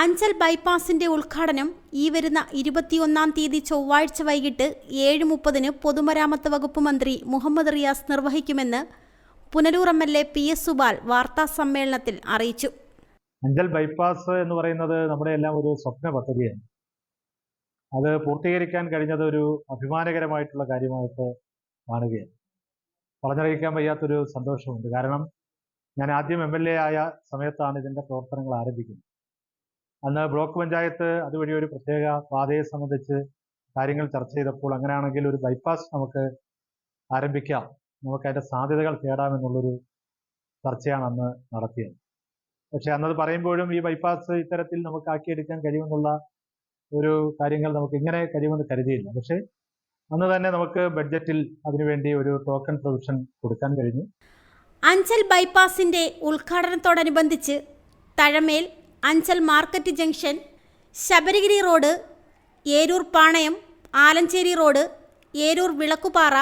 അഞ്ചൽ ബൈപ്പാസിന്റെ ഉദ്ഘാടനം ഈ വരുന്ന ഇരുപത്തിയൊന്നാം തീയതി ചൊവ്വാഴ്ച വൈകിട്ട് ഏഴ് മുപ്പതിന് പൊതുമരാമത്ത് വകുപ്പ് മന്ത്രി Muhammad Riyas നിർവഹിക്കുമെന്ന് Punalur M L A P S Supal വാർത്താ സമ്മേളനത്തിൽ അറിയിച്ചു. അഞ്ചൽ ബൈപ്പാസ് എന്ന് പറയുന്നത് നമ്മുടെ എല്ലാം ഒരു സ്വപ്ന പദ്ധതിയാണ്. അത് പൂർത്തീകരിക്കാൻ കഴിഞ്ഞത് ഒരു അഭിമാനകരമായിട്ടുള്ള കാര്യമായിട്ട് കാണുകയാണ്. പറഞ്ഞറിയിക്കാൻ വയ്യാത്തൊരു സന്തോഷമുണ്ട്. കാരണം ഞാൻ ആദ്യം എം എൽ എ ആയ സമയത്താണ് ഇതിന്റെ പ്രവർത്തനങ്ങൾ ആരംഭിക്കുന്നത്. അന്ന് ബ്ലോക്ക് പഞ്ചായത്ത് അതുവഴി ഒരു പ്രത്യേക പാതയെ സംബന്ധിച്ച് കാര്യങ്ങൾ ചർച്ച ചെയ്തപ്പോൾ അങ്ങനെയാണെങ്കിൽ ഒരു ബൈപ്പാസ് നമുക്ക് ആരംഭിക്കാം. നമുക്ക് അതിന്റെ സാധ്യതകൾ തേടാമെന്നുള്ളൊരു ചർച്ചയാണ് അന്ന് നടത്തിയത്. പക്ഷെ അന്നത് പറയുമ്പോഴും ഈ ബൈപ്പാസ് ഇത്തരത്തിൽ നമുക്ക് ആക്കിയെടുക്കാൻ കഴിയുമെന്നുള്ള ഒരു കാര്യങ്ങൾ നമുക്ക് ഇങ്ങനെ കഴിയുമെന്ന് കരുതിയില്ല. പക്ഷെ അന്ന് തന്നെ നമുക്ക് ബഡ്ജറ്റിൽ അതിനുവേണ്ടി ഒരു ടോക്കൺ പ്രൊവിഷൻ കൊടുക്കാൻ കഴിഞ്ഞു. അഞ്ചൽ ബൈപ്പാസിന്റെ ഉദ്ഘാടനത്തോടനുബന്ധിച്ച് Thazhamel Anchal market junction Sabarigiri road Eroor Panayam Alanchery road Eroor Vilakkupara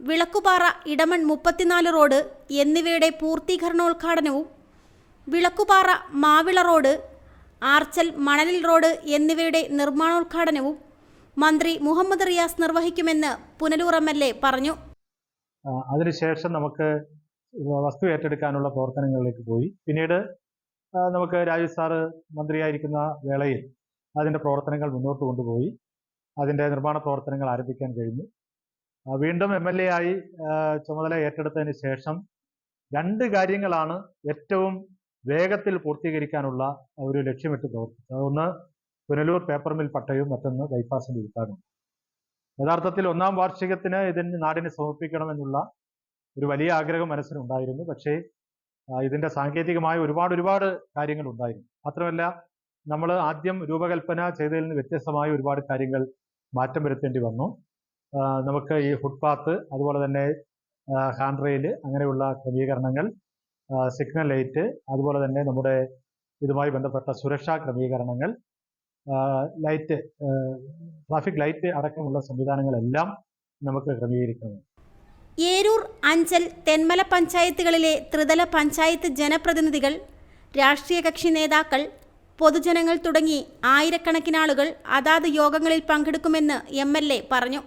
Vilakkupara Edamon മുപ്പത്തിനാല് റോഡ് എന്നിവയുടെ പൂർത്തീകരണോദ്ഘാടനവും വിളക്കുപാറ മാവിള റോഡ് ആർച്ചൽ മണലിൽ റോഡ് എന്നിവയുടെ നിർമ്മാണോദ്ഘാടനവും മന്ത്രി മുഹമ്മദ് റിയാസ് നിർവഹിക്കുമെന്ന് പുനലൂർ എം എൽ എ പറഞ്ഞു. അതിനുശേഷം നമുക്ക് വസ്തു ഏറ്റെടുക്കാനുള്ള പ്രവർത്തനങ്ങളിലേക്ക് പോയി. പിന്നീട് നമുക്ക് രാജീവ് സാറ് മന്ത്രിയായിരിക്കുന്ന വേളയിൽ അതിന്റെ പ്രവർത്തനങ്ങൾ മുന്നോട്ട് കൊണ്ടുപോയി. അതിന്റെ നിർമ്മാണ പ്രവർത്തനങ്ങൾ ആരംഭിക്കാൻ കഴിഞ്ഞു. വീണ്ടും എം എൽ എ ആയി ചുമതല ഏറ്റെടുത്തതിന് ശേഷം രണ്ട് കാര്യങ്ങളാണ് ഏറ്റവും വേഗത്തിൽ പൂർത്തീകരിക്കാനുള്ള ഒരു ലക്ഷ്യമിട്ട് പ്രവർത്തിച്ചത്. ഒന്ന് പുനലൂർ പേപ്പർ മിൽ പട്ടയവും മറ്റൊന്ന് ബൈപ്പാസിന്റെ ഉദ്ഘാടനം. യഥാർത്ഥത്തിൽ ഒന്നാം വാർഷികത്തിന് ഇതിന് നാടിന് സമർപ്പിക്കണമെന്നുള്ള ഒരു വലിയ ആഗ്രഹം മനസ്സിനുണ്ടായിരുന്നു. പക്ഷേ ഇതിന്റെ സാങ്കേതികമായ ഒരുപാട് ഒരുപാട് കാര്യങ്ങൾ ഉണ്ടായിരുന്നു. മാത്രമല്ല നമ്മൾ ആദ്യം രൂപകൽപ്പന ചെയ്തതിൽ നിന്ന് വ്യത്യസ്തമായ ഒരുപാട് കാര്യങ്ങൾ മാറ്റം വരുത്തേണ്ടി വന്നു. നമുക്ക് ഈ ഫുട്പാത്ത് അതുപോലെ തന്നെ ഹാൻഡ് റെയിൽ അങ്ങനെയുള്ള ക്രമീകരണങ്ങൾ സിഗ്നൽ ലൈറ്റ് അതുപോലെ തന്നെ നമ്മുടെ ഇതുമായി ബന്ധപ്പെട്ട സുരക്ഷാ ക്രമീകരണങ്ങൾ ലൈറ്റ് ട്രാഫിക് ലൈറ്റ് അടക്കമുള്ള സംവിധാനങ്ങളെല്ലാം നമുക്ക് ക്രമീകരിക്കണം ഏരൂർ അഞ്ചൽ തെന്മല പഞ്ചായത്തുകളിലെ ത്രിതല പഞ്ചായത്ത് ജനപ്രതിനിധികൾ രാഷ്ട്രീയ കക്ഷി നേതാക്കൾ പൊതുജനങ്ങൾ തുടങ്ങി ആയിരക്കണക്കിനാളുകൾ അതാത് യോഗങ്ങളിൽ പങ്കെടുക്കുമെന്ന് എം എൽ എ പറഞ്ഞു.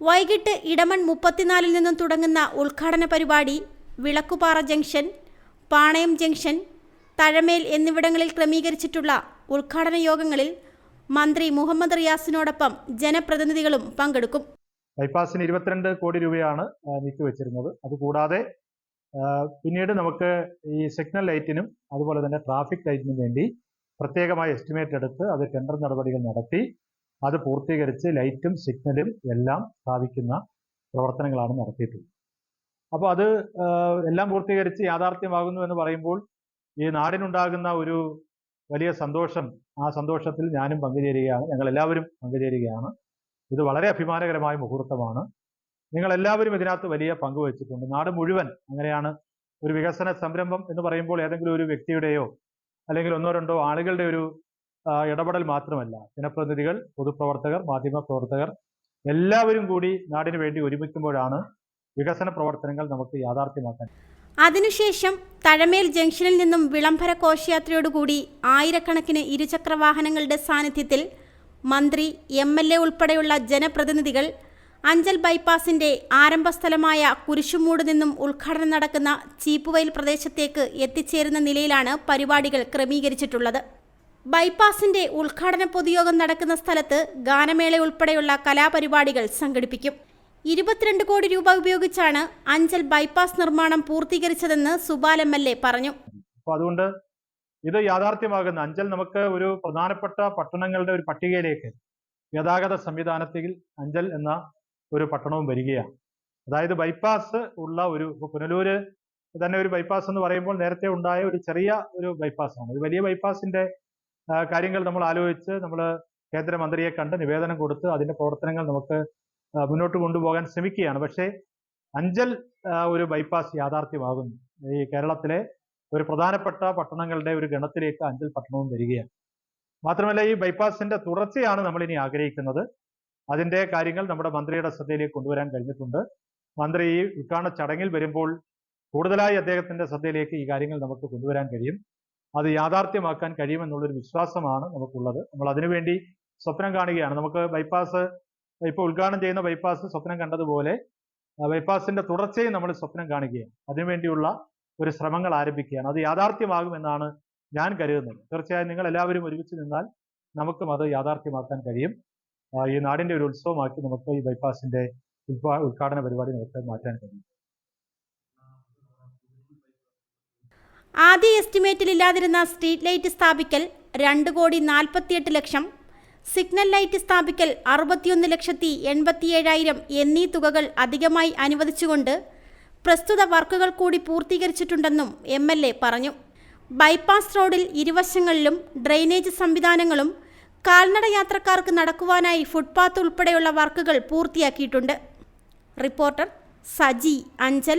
വൈകിട്ട് ഇടമൺ മുപ്പത്തിനാലിൽ നിന്നും തുടങ്ങുന്ന ഉദ്ഘാടന പരിപാടി വിളക്കുപാറ ജംഗ്ഷൻ പാണയം ജംഗ്ഷൻ തഴമേൽ എന്നിവിടങ്ങളിൽ ക്രമീകരിച്ചിട്ടുള്ള ഉദ്ഘാടന യോഗങ്ങളിൽ മന്ത്രി മുഹമ്മദ് റിയാസിനോടൊപ്പം ജനപ്രതിനിധികളും പങ്കെടുക്കും. ബൈപ്പാസിന് ഇരുപത്തിരണ്ട് കോടി രൂപയാണ് നീക്കി വെച്ചിരുന്നത്. അതുകൂടാതെ പിന്നീട് നമുക്ക് ഈ സിഗ്നൽ ലൈറ്റിനും അതുപോലെ തന്നെ ട്രാഫിക് ലൈറ്റിനും വേണ്ടി പ്രത്യേകമായി എസ്റ്റിമേറ്റ് എടുത്ത് അത് ടെൻഡർ നടപടികൾ നടത്തി അത് പൂർത്തീകരിച്ച് ലൈറ്റും സിഗ്നലും എല്ലാം സ്ഥാപിക്കുന്ന പ്രവർത്തനങ്ങളാണ് നടത്തിയിട്ടുള്ളത്. അപ്പോൾ അത് എല്ലാം പൂർത്തീകരിച്ച് യാഥാർത്ഥ്യമാകുന്നു എന്ന് പറയുമ്പോൾ ഈ നാടിനുണ്ടാകുന്ന ഒരു വലിയ സന്തോഷം ആ സന്തോഷത്തിൽ ഞാനും പങ്കുചേരുകയാണ് ഞങ്ങൾ എല്ലാവരും പങ്കുചേരുകയാണ്. ഇത് വളരെ അഭിമാനകരമായ മുഹൂർത്തമാണ്. നിങ്ങൾ എല്ലാവരും ഇതിനകത്ത് വലിയ പങ്ക് വഹിച്ചിട്ടുണ്ട്. നാട് മുഴുവൻ അങ്ങനെയാണ് ഒരു വികസന സംരംഭം എന്ന് പറയുമ്പോൾ ഏതെങ്കിലും ഒരു വ്യക്തിയുടെയോ അല്ലെങ്കിൽ ഒന്നോ രണ്ടോ ആളുകളുടെ ഒരു ഇടപെടൽ മാത്രമല്ല. ജനപ്രതിനിധികൾ പൊതുപ്രവർത്തകർ മാധ്യമ പ്രവർത്തകർ എല്ലാവരും കൂടി നാടിന് വേണ്ടി ഒരുമിക്കുമ്പോഴാണ് വികസന പ്രവർത്തനങ്ങൾ നമുക്ക് യാഥാർത്ഥ്യമാക്കാൻ അതിനുശേഷം തഴമേൽ ജംഗ്ഷനിൽ നിന്നും വിളംബര ഘോഷയാത്രയോടുകൂടി ആയിരക്കണക്കിന് ഇരുചക്ര വാഹനങ്ങളുടെ സാന്നിധ്യത്തിൽ മന്ത്രി എം എൽ എ ഉൾപ്പെടെയുള്ള ജനപ്രതിനിധികൾ അഞ്ചൽ ബൈപ്പാസിന്റെ ആരംഭസ്ഥലമായ കുരിശുമൂട് നിന്നും ഉദ്ഘാടനം നടക്കുന്ന ചീപ്പുവയൽ പ്രദേശത്തേക്ക് എത്തിച്ചേരുന്ന നിലയിലാണ് പരിപാടികൾ ക്രമീകരിച്ചിട്ടുള്ളത്. ബൈപ്പാസിന്റെ ഉദ്ഘാടന പൊതുയോഗം നടക്കുന്ന സ്ഥലത്ത് ഗാനമേള ഉൾപ്പെടെയുള്ള കലാപരിപാടികൾ സംഘടിപ്പിക്കും. ഇരുപത്തിരണ്ട് കോടി രൂപ ഉപയോഗിച്ചാണ് അഞ്ചൽ ബൈപ്പാസ് നിർമ്മാണം പൂർത്തീകരിച്ചതെന്ന് സുബാൽ എം എൽ എ പറഞ്ഞു. അതുകൊണ്ട് ഇത് യാഥാർത്ഥ്യമാകുന്ന അഞ്ചൽ നമുക്ക് ഒരു പ്രധാനപ്പെട്ട പട്ടണങ്ങളുടെ ഒരു പട്ടികയിലേക്ക് ഗതാഗത സംവിധാനത്തിൽ അഞ്ചൽ എന്ന ഒരു പട്ടണവും വരികയാണ്. അതായത് ബൈപ്പാസ് ഉള്ള ഒരു പുനലൂര് തന്നെ ഒരു ബൈപ്പാസ് എന്ന് പറയുമ്പോൾ നേരത്തെ ഉണ്ടായ ഒരു ചെറിയ ഒരു ബൈപ്പാസാണ് ഒരു വലിയ ബൈപ്പാസിന്റെ കാര്യങ്ങൾ നമ്മൾ ആലോചിച്ച് നമ്മൾ കേന്ദ്രമന്ത്രിയെ കണ്ട് നിവേദനം കൊടുത്ത് അതിന്റെ പ്രവർത്തനങ്ങൾ നമുക്ക് മുന്നോട്ട് കൊണ്ടുപോകാൻ ശ്രമിക്കുകയാണ്. പക്ഷേ അഞ്ചൽ ഒരു ബൈപ്പാസ് യാഥാർത്ഥ്യമാകുന്നു. ഈ കേരളത്തിലെ ഒരു പ്രധാനപ്പെട്ട പട്ടണങ്ങളുടെ ഒരു ഗണത്തിലേക്ക് അഞ്ചൽ പട്ടണവും വരികയാണ്. മാത്രമല്ല ഈ ബൈപ്പാസിന്റെ തുടർച്ചയാണ് നമ്മൾ ഇനി ആഗ്രഹിക്കുന്നത്. അതിന്റെ കാര്യങ്ങൾ നമ്മുടെ മന്ത്രിയുടെ ശ്രദ്ധയിലേക്ക് കൊണ്ടുവരാൻ കഴിഞ്ഞിട്ടുണ്ട്. മന്ത്രി ഈ ഉദ്ഘാടന ചടങ്ങിൽ വരുമ്പോൾ കൂടുതലായി അദ്ദേഹത്തിന്റെ ശ്രദ്ധയിലേക്ക് ഈ കാര്യങ്ങൾ നമുക്ക് കൊണ്ടുവരാൻ കഴിയും. അത് യാഥാർത്ഥ്യമാക്കാൻ കഴിയുമെന്നുള്ളൊരു വിശ്വാസമാണ് നമുക്കുള്ളത്. നമ്മൾ അതിനുവേണ്ടി സ്വപ്നം കാണുകയാണ്. നമുക്ക് ബൈപ്പാസ് ഇപ്പോൾ ഉദ്ഘാടനം ചെയ്യുന്ന ബൈപ്പാസ് സ്വപ്നം കണ്ടതുപോലെ ബൈപ്പാസിന്റെ തുടർച്ചയും നമ്മൾ സ്വപ്നം കാണുകയാണ്. അതിനുവേണ്ടിയുള്ള ഒരു ശ്രമങ്ങൾ ആരംഭിക്കുകയാണ്. അത് യാഥാർത്ഥ്യമാകുമെന്നാണ് ഞാൻ കരുതുന്നത്. തീർച്ചയായും നിങ്ങൾ എല്ലാവരും ഒരുമിച്ച് നിന്നാൽ നമുക്കും അത് യാഥാർത്ഥ്യമാക്കാൻ കഴിയും. ഈ നാടിന്റെ ഒരു ഉത്സവമാക്കി നമുക്ക് ഈ ബൈപ്പാസിന്റെ ഉദ്ഘാ ഉദ്ഘാടന പരിപാടി നമുക്ക് മാറ്റാൻ കഴിയും. ആദ്യ എസ്റ്റിമേറ്റിൽ ഇല്ലാതിരുന്ന സ്ട്രീറ്റ് ലൈറ്റ് സ്ഥാപിക്കൽ രണ്ട് കോടി നാൽപ്പത്തിയെട്ട് ലക്ഷം. സിഗ്നൽ ലൈറ്റ് സ്ഥാപിക്കൽ അറുപത്തിയൊന്ന് ലക്ഷത്തി എൺപത്തിയേഴായിരം എന്നീ തുകകൾ അധികമായി അനുവദിച്ചുകൊണ്ട് പ്രസ്തുത വർക്കുകൾ കൂടി പൂർത്തീകരിച്ചിട്ടുണ്ടെന്നും എം എൽ എ പറഞ്ഞു. ബൈപ്പാസ് റോഡിൽ ഇരുവശങ്ങളിലും ഡ്രെയിനേജ് സംവിധാനങ്ങളും കാൽനട യാത്രക്കാർക്ക് നടക്കുവാനായി ഫുട്പാത്ത് ഉൾപ്പെടെയുള്ള വർക്കുകൾ പൂർത്തിയാക്കിയിട്ടുണ്ട്. റിപ്പോർട്ടർ സജി അഞ്ചൽ.